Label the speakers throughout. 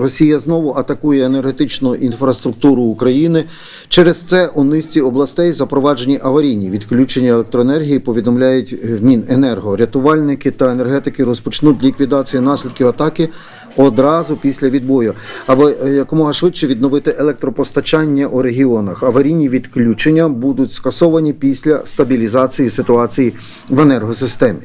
Speaker 1: Росія знову атакує енергетичну інфраструктуру України. Через це у низці областей запроваджені аварійні відключення електроенергії. Повідомляють в Міненерго. Рятувальники та енергетики розпочнуть ліквідацію наслідків атаки одразу після відбою, аби е, якомога швидше відновити електропостачання у регіонах. Аварійні відключення будуть скасовані після стабілізації ситуації в енергосистемі.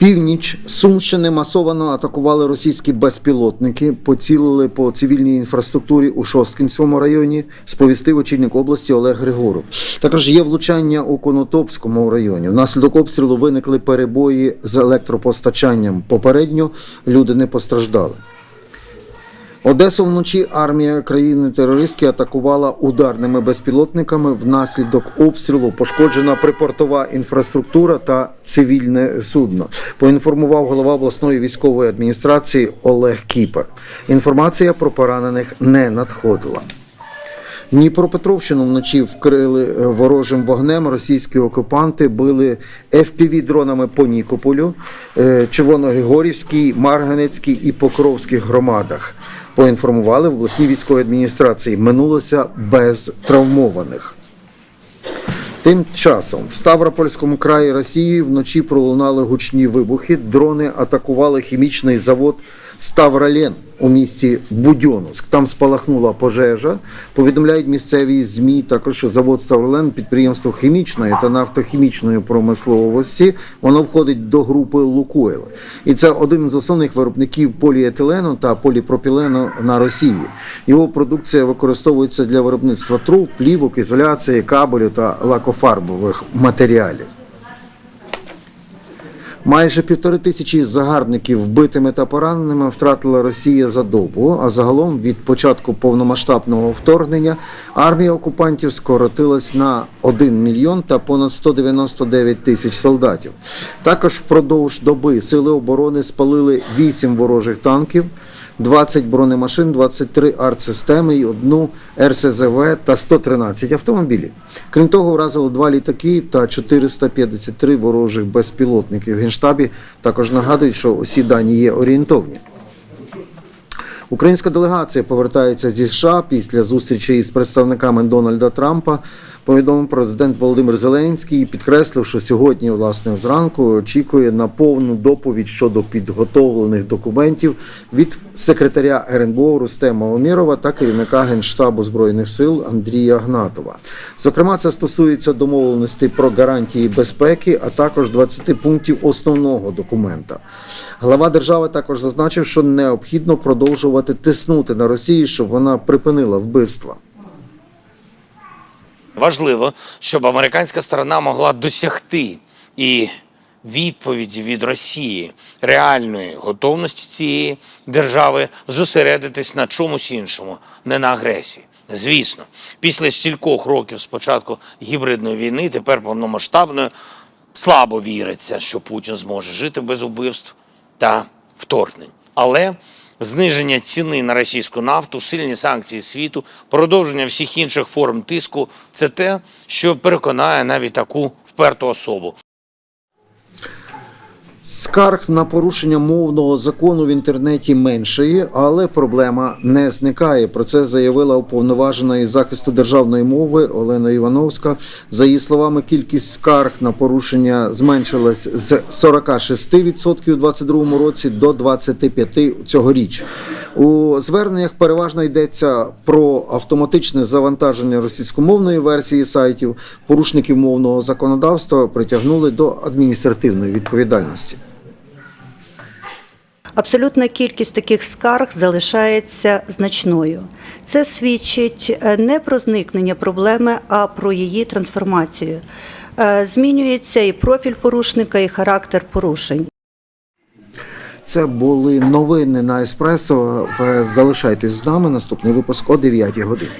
Speaker 1: Північ Сумщини масово атакували російські безпілотники, поцілили по цивільній інфраструктурі у Шосткінському районі. Сповістив очільник області Олег Григоров. Також є влучання у Конотопському районі. Внаслідок обстрілу виникли перебої з електропостачанням. Попередньо люди не постраждали. Одесу вночі армія країни-терористки атакувала ударними безпілотниками. Внаслідок обстрілу пошкоджена припортова інфраструктура та цивільне судно. Поінформував голова обласної військової адміністрації Олег Кіпер. Інформація про поранених не надходила. Дніпропетровщину вночі вкрили е, ворожим вогнем. Російські окупанти били fpv дронами по Нікополю, е, Червоногригорівській, Марганецькій і Покровській громадах. Поінформували в обласній військовій адміністрації. Минулося без травмованих. Тим часом в Ставропольському краї Росії вночі пролунали гучні вибухи. Дрони атакували хімічний завод Ставролен у місті Будьонуськ. Там спалахнула пожежа. Повідомляють місцеві змі також, що завод Ставролен підприємство хімічної та нафтохімічної промисловості. Воно входить до групи Лукойл. І це один з основних виробників поліетилену та поліпропілену на Росії. Його продукція використовується для виробництва труб, плівок, ізоляції, кабелю та лакофарбових матеріалів. Майже півтори тисячі загарбників вбитими та пораненими втратила Росія за добу. А загалом від початку повномасштабного вторгнення армія окупантів скоротилась на 1 мільйон та понад 199 тисяч солдатів. Також впродовж доби сили оборони спалили 8 ворожих танків. 20 бронемашин, 23 артсистеми і одну РСЗВ та 113 автомобілів. Крім того, вразили два літаки та 453 ворожих безпілотників. В Генштабі також нагадують, що усі дані є орієнтовні. Українська делегація повертається зі США після зустрічі із представниками Дональда Трампа. Повідомив президент Володимир Зеленський і підкреслив, що сьогодні, власне, зранку очікує на повну доповідь щодо підготовлених документів від секретаря РНБО Рустема Омєрова та керівника Генштабу збройних сил Андрія Гнатова. Зокрема, це стосується домовленостей про гарантії безпеки, а також 20 пунктів основного документа. Глава держави також зазначив, що необхідно продовжувати тиснути на Росію, щоб вона припинила вбивства.
Speaker 2: Важливо, щоб американська сторона могла досягти і відповіді від Росії реальної готовності цієї держави зосередитись на чомусь іншому, не на агресії. Звісно, після стількох років спочатку гібридної війни, тепер повномасштабної, слабо віриться, що Путін зможе жити без убивств та вторгнень. Але зниження ціни на російську нафту, сильні санкції світу, продовження всіх інших форм тиску це те, що переконає навіть таку вперту особу.
Speaker 1: Скарг на порушення мовного закону в інтернеті меншає, але проблема не зникає. Про це заявила уповноважена із захисту державної мови Олена Івановська. За її словами, кількість скарг на порушення зменшилась з 46% у 2022 році до 25% цьогоріч. У зверненнях переважно йдеться про автоматичне завантаження російськомовної версії сайтів. Порушників мовного законодавства притягнули до адміністративної відповідальності.
Speaker 3: Абсолютна кількість таких скарг залишається значною. Це свідчить е, не про зникнення проблеми, а про її трансформацію. Е, Змінюється і профіль порушника, і характер порушень.
Speaker 1: Це були новини на еспресо. Залишайтесь з нами. Наступний випуск о 9 годині.